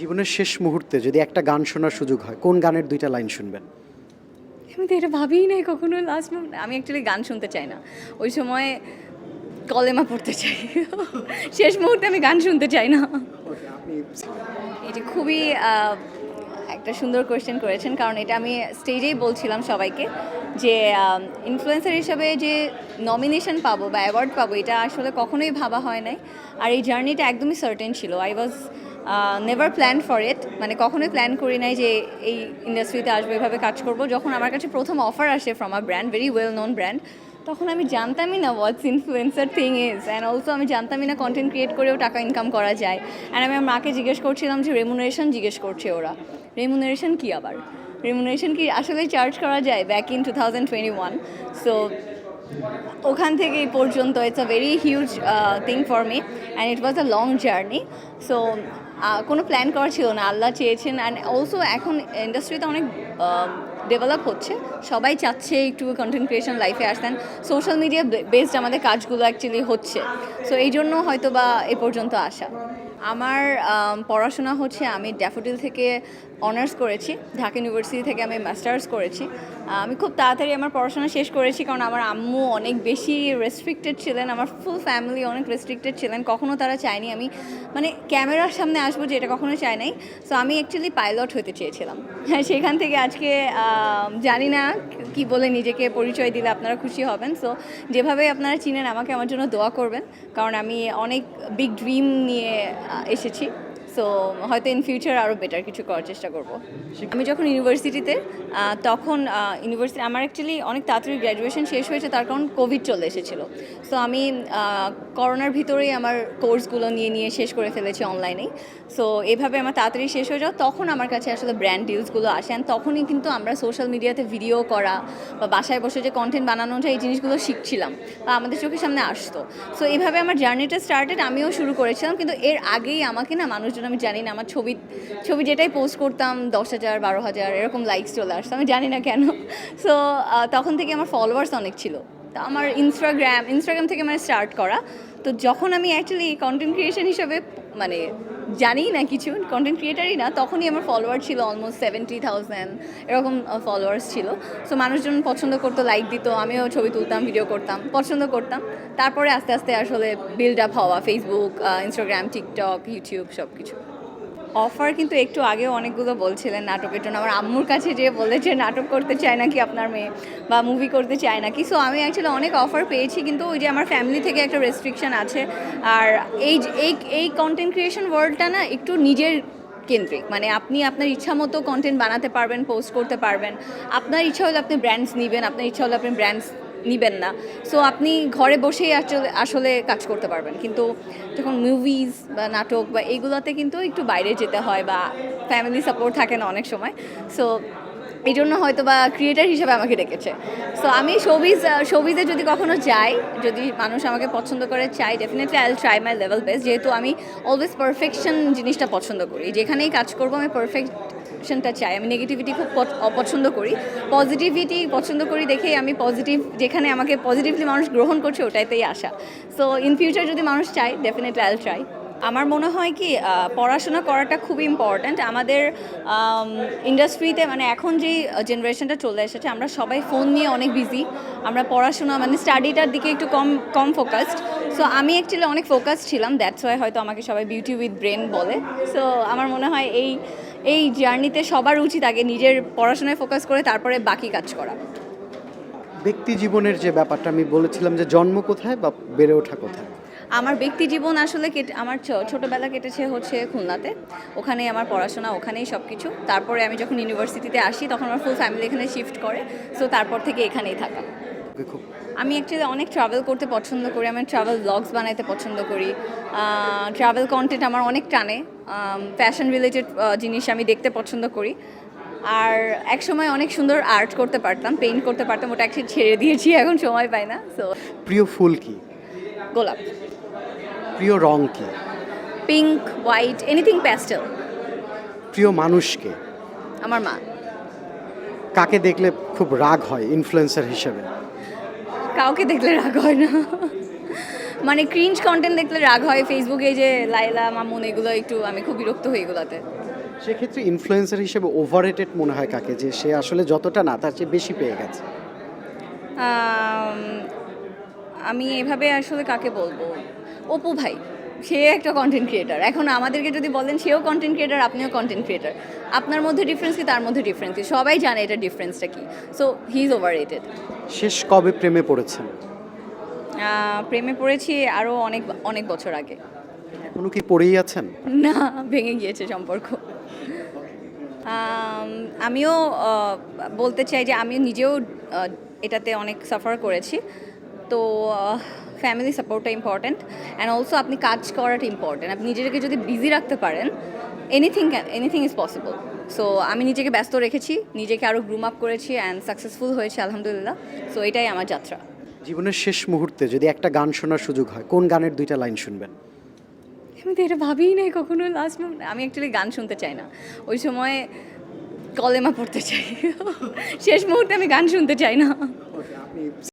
জীবনের শেষ মুহূর্তে যদি একটা গান শোনার সুযোগ হয়, কোন গানের দুইটা লাইন শুনবেন? আমি তো এটা ভাবিই নাই কখনো লাস্ট আমি অ্যাকচুয়ালি গান শুনতে চাই না। ওই সময় কলেমা পড়তে চাই। শেষ মুহূর্তে আমি গান শুনতে চাই না। এটি খুবই একটা সুন্দর কোয়েশ্চেন করেছেন, কারণ এটা আমি স্টেজেই বলছিলাম সবাইকে যে ইনফ্লুয়েন্সার হিসাবে যে নমিনেশন পাবো বা অ্যাওয়ার্ড পাবো, এটা আসলে কখনোই ভাবা হয় নাই। আর এই জার্নিটা একদমই সার্টেন ছিল। I was never plan for it মানে কখনোই প্ল্যান করি নাই যে এই ইন্ডাস্ট্রিতে আসব, এভাবে কাজ করব। যখন আমার কাছে প্রথম অফার আসে from a brand very well known brand তখন আমি জানতামই না what's influencer thing is and also আমি জানতামই না কন্টেন্ট ক্রিয়েট করেও টাকা ইনকাম করা যায়। অ্যান্ড আমি আমার মাকে জিজ্ঞেস করছিলাম যে রেমুনারেশন জিজ্ঞেস করছে ওরা। রেমুনারেশন কী আবার? রেমুনারেশন কি আসলে চার্জ করা যায়? Back in two thousand twenty one so ওখান থেকে এই পর্যন্ত it's a very huge thing for me and it was a long journey so কোনো প্ল্যান করা ছিল না। আল্লাহ চেয়েছেন। অ্যান্ড অলসো এখন ইন্ডাস্ট্রিতে অনেক ডেভেলপ হচ্ছে। সবাই চাচ্ছে একটু কন্টেন্ট ক্রিয়েশন লাইফে আসতেন সোশ্যাল মিডিয়া বেসড আমাদের কাজগুলো অ্যাকচুয়ালি হচ্ছে। সো এই জন্য হয়তো বা এ পর্যন্ত আসা। আমার পড়াশোনা হচ্ছে। আমি ড্যাফোডিল থেকে অনার্স করেছি। ঢাকা ইউনিভার্সিটি থেকে আমি মাস্টার্স করেছি। আমি খুব তাড়াতাড়ি আমার পড়াশোনা শেষ করেছি কারণ আমার আম্মু অনেক বেশি রেস্ট্রিক্টেড ছিলেন, আমার ফুল ফ্যামিলি অনেক রেস্ট্রিক্টেড ছিলেন। কখনো তারা চায়নি আমি মানে ক্যামেরার সামনে আসব যে এটা কখনো চায় নাই। সো আমি অ্যাকচুয়ালি পাইলট হতে চেয়েছিলাম। হ্যাঁ সেখান থেকে আজকে জানি না কি বলে নিজেকে পরিচয় দিলে আপনারা খুশি হবেন। সো যেভাবে আপনারা চিনেন আমাকে, আমার জন্য দোয়া করবেন। কারণ আমি অনেক বিগ ড্রিম নিয়ে এসেছি। সো হয়তো ইন ফিউচার আরও বেটার কিছু করার চেষ্টা করব। আমি যখন ইউনিভার্সিটিতে তখন ইউনিভার্সিটি আমার অ্যাকচুয়ালি অনেক তাড়াতাড়ি গ্র্যাজুয়েশন শেষ হয়েছে তার কারণ কোভিড চলে এসেছিল। সো আমি করোনার ভিতরেই আমার কোর্সগুলো নিয়ে নিয়ে শেষ করে ফেলেছি অনলাইনেই সো এভাবে আমার তাড়াতাড়ি শেষ হয়ে যাওয়া তখন আমার কাছে আসলে ব্র্যান্ড ডিলসগুলো আসে। And তখনই কিন্তু আমরা সোশ্যাল মিডিয়াতে ভিডিও করা বা বাসায় বসে যে কন্টেন্ট বানানো যায় এই জিনিসগুলো শিখছিলাম বা আমাদের চোখের সামনে আসতো। সো এইভাবে আমার জার্নিটা স্টার্টেড আমিও শুরু করেছিলাম। কিন্তু এর আগেই আমাকে না মানুষজন আমি জানি না, আমার ছবি ছবি যেটাই পোস্ট করতাম, দশ হাজার, বারো হাজার, এরকম লাইকস চলে আসতো, আমি জানি না কেন। সো তখন থেকে আমার ফলোয়ার্স অনেক ছিল। তো আমার ইনস্টাগ্রাম ইনস্টাগ্রাম থেকে মানে স্টার্ট করা। তো যখন আমি অ্যাকচুয়ালি কন্টেন্ট ক্রিয়েশন হিসাবে মানে জানি না কিছু কন্টেন্ট ক্রিয়েটারই না, তখনই আমার ফলোয়ার ছিল অলমোস্ট সেভেন্টি থাউজেন্ড এরকম ফলোয়ার্স ছিল। সো মানুষজন পছন্দ করতো লাইক দিত, আমিও ছবি তুলতাম ভিডিও করতাম, পছন্দ করতাম। তারপরে আস্তে আস্তে আসলে বিল্ড আপ হওয়া ফেসবুক ইনস্টাগ্রাম টিকটক ইউটিউব সব কিছু অফার কিন্তু একটু আগেও অনেকগুলো বলছিলেন নাটকের জন্য। আমার আম্মুর কাছে যে বলেছে নাটক করতে চায় নাকি আপনার মেয়ে বা মুভি করতে চায় নাকি। সো আমি অ্যাকচুয়ালি অনেক অফার পেয়েছি কিন্তু ওই যে আমার ফ্যামিলি থেকে একটা রেস্ট্রিকশন আছে। আর এই এই এই কন্টেন্ট ক্রিয়েশন ওয়ার্ল্ডটা না একটু নিজের কেন্দ্রিক। মানে আপনি আপনার ইচ্ছা মতো কন্টেন্ট বানাতে পারবেন পোস্ট করতে পারবেন। আপনার ইচ্ছা হলে আপনি ব্র্যান্ডস নেবেন, আপনার ইচ্ছা হলে আপনি ব্র্যান্ডস নিবেন না। সো আপনি ঘরে বসেই আসলে আসলে কাজ করতে পারবেন। কিন্তু যখন মুভিজ বা নাটক বা এইগুলোতে কিন্তু একটু বাইরে যেতে হয় বা ফ্যামিলি সাপোর্ট থাকে না অনেক সময়। সো এই জন্য হয়তো বা ক্রিয়েটার হিসেবে আমাকে ডেকেছে। সো আমি শোবিজ শোবিজে যদি কখনো যাই, যদি মানুষ আমাকে পছন্দ করে, চাই definitely I try my level best যেহেতু আমি অলওয়েজ পারফেকশন জিনিসটা পছন্দ করি। যেখানেই কাজ করব, আমি পারফেক্ট পারফেকশনটা চাই। আমি নেগেটিভিটি খুব পছ- অপছন্দ করি। পজিটিভিটি পছন্দ করি দেখেই আমি পজিটিভ যেখানে আমাকে পজিটিভলি মানুষ গ্রহণ করছে ওটাইতেই আসা সো ইন ফিউচার যদি মানুষ চায় ডেফিনেটলি আই ট্রাই আমার মনে হয় কি পড়াশোনা করাটা খুব ইম্পর্ট্যান্ট আমাদের ইন্ডাস্ট্রিতে মানে এখন যেই জেনারেশনটা চলে এসেছে, আমরা সবাই ফোন নিয়ে অনেক বিজি আমরা পড়াশোনা মানে স্টাডিটার দিকে একটু কম কম ফোকাসড সো আমি অ্যাকচুয়ালি অনেক ফোকাস ছিলাম দ্যাটস ওয়াই হয়তো আমাকে সবাই বিউটি উইথ ব্রেন বলে. সো আমার মনে হয় এই এই জার্নিতে সবার উচিত আগে নিজের পড়াশোনায় ফোকাস করে তারপরে বাকি কাজ করা। ব্যক্তি জীবনের যে ব্যাপারটা আমি বলেছিলাম যে জন্ম কোথায় বা বেড়ে ওঠা কোথায়? আমার ব্যক্তি জীবন আসলে কেটে আমার ছোটবেলা কেটেছে হচ্ছে খুলনাতে। ওখানেই আমার পড়াশোনা ওখানেই সব কিছু তারপরে আমি যখন ইউনিভার্সিটিতে আসি তখন আমার ফুল ফ্যামিলি এখানে শিফট করে। সো তারপর থেকে এখানেই থাকা। আমি অ্যাকচুয়ালি অনেক ট্রাভেল করতে পছন্দ করি। আমি ট্রাভেল ব্লগস বানাইতে পছন্দ করি। ট্রাভেল কন্টেন্ট আমার অনেক টানে। ফ্যাশন রিলেটেড জিনিস আমি দেখতে পছন্দ করি। আর এক সময় অনেক সুন্দর আর্ট করতে পারতাম পেইন্ট করতে পারতাম। ওটা অ্যাকচুয়ালি ছেড়ে দিয়েছি এখন সময় পাই না। সো প্রিয় ফুল কি? গোলাপ। প্রিয় রং কি? পিঙ্ক হোয়াইট এনিথিং প্যাস্টেল প্রিয় মানুষকে আমার মা। কাকে দেখলে খুব রাগ হয় ইনফ্লুয়েন্সার হিসেবে? কাউকে দেখলে রাগ হয় না। মানে ক্রিঞ্জ কন্টেন্ট দেখলে রাগ হয় ফেসবুকে যে লাইলা মামুন এগুলো একটু আমি খুব বিরক্ত হই এগুলোতে। সেক্ষেত্রে ইনফ্লুয়েন্সার হিসেবে ওভাররেটেড মনে হয় কাকে? যে সে আসলে যতটা না তার চেয়ে বেশি পেয়ে গেছে। আম, এভাবে আসলে কাকে বলব? অপু ভাই সে একটা কন্টেন্ট ক্রিয়েটার এখন আমাদেরকে যদি বলেন সেও কন্টেন্ট ক্রিয়েটার আপনিও কন্টেন্ট ক্রিয়েটার আপনার মধ্যে ডিফারেন্স কি তার মধ্যে ডিফারেন্স কি? সবাই জানে এটা ডিফারেন্সটা কি। So he is over rated শেষ কবে প্রেমে পড়েছেন? প্রেমে পড়েছি আরও অনেক অনেক বছর আগে। এখনও কি পড়েই আছেন? না ভেঙে গিয়েছে সম্পর্ক। আমিও বলতে চাই যে আমি নিজেও এটাতে অনেক সাফার করেছি। তো ফ্যামিলি সাপোর্টটা ইম্পর্ট্যান্ট অ্যান্ড অলসো আপনি কাজ করাটা ইম্পর্ট্যান্ট আপনি নিজেকে যদি বিজি রাখতে পারেন anything anything is possible so আমি নিজেকে ব্যস্ত রেখেছি নিজেকে আরও গ্রুম আপ করেছি অ্যান্ড সাকসেসফুল হয়েছে আলহামদুলিল্লাহ। সো এটাই আমার যাত্রা। জীবনের শেষ মুহূর্তে যদি একটা গান শোনার সুযোগ হয় কোন গানের দুইটা লাইন শুনবেন? আমি তো এটা ভাবিই নাই কখনো লাস্ট আমি অ্যাকচুয়ালি গান শুনতে চাই না। ওই সময় কলেমা পড়তে চাই। শেষ মুহূর্তে আমি গান শুনতে চাই না।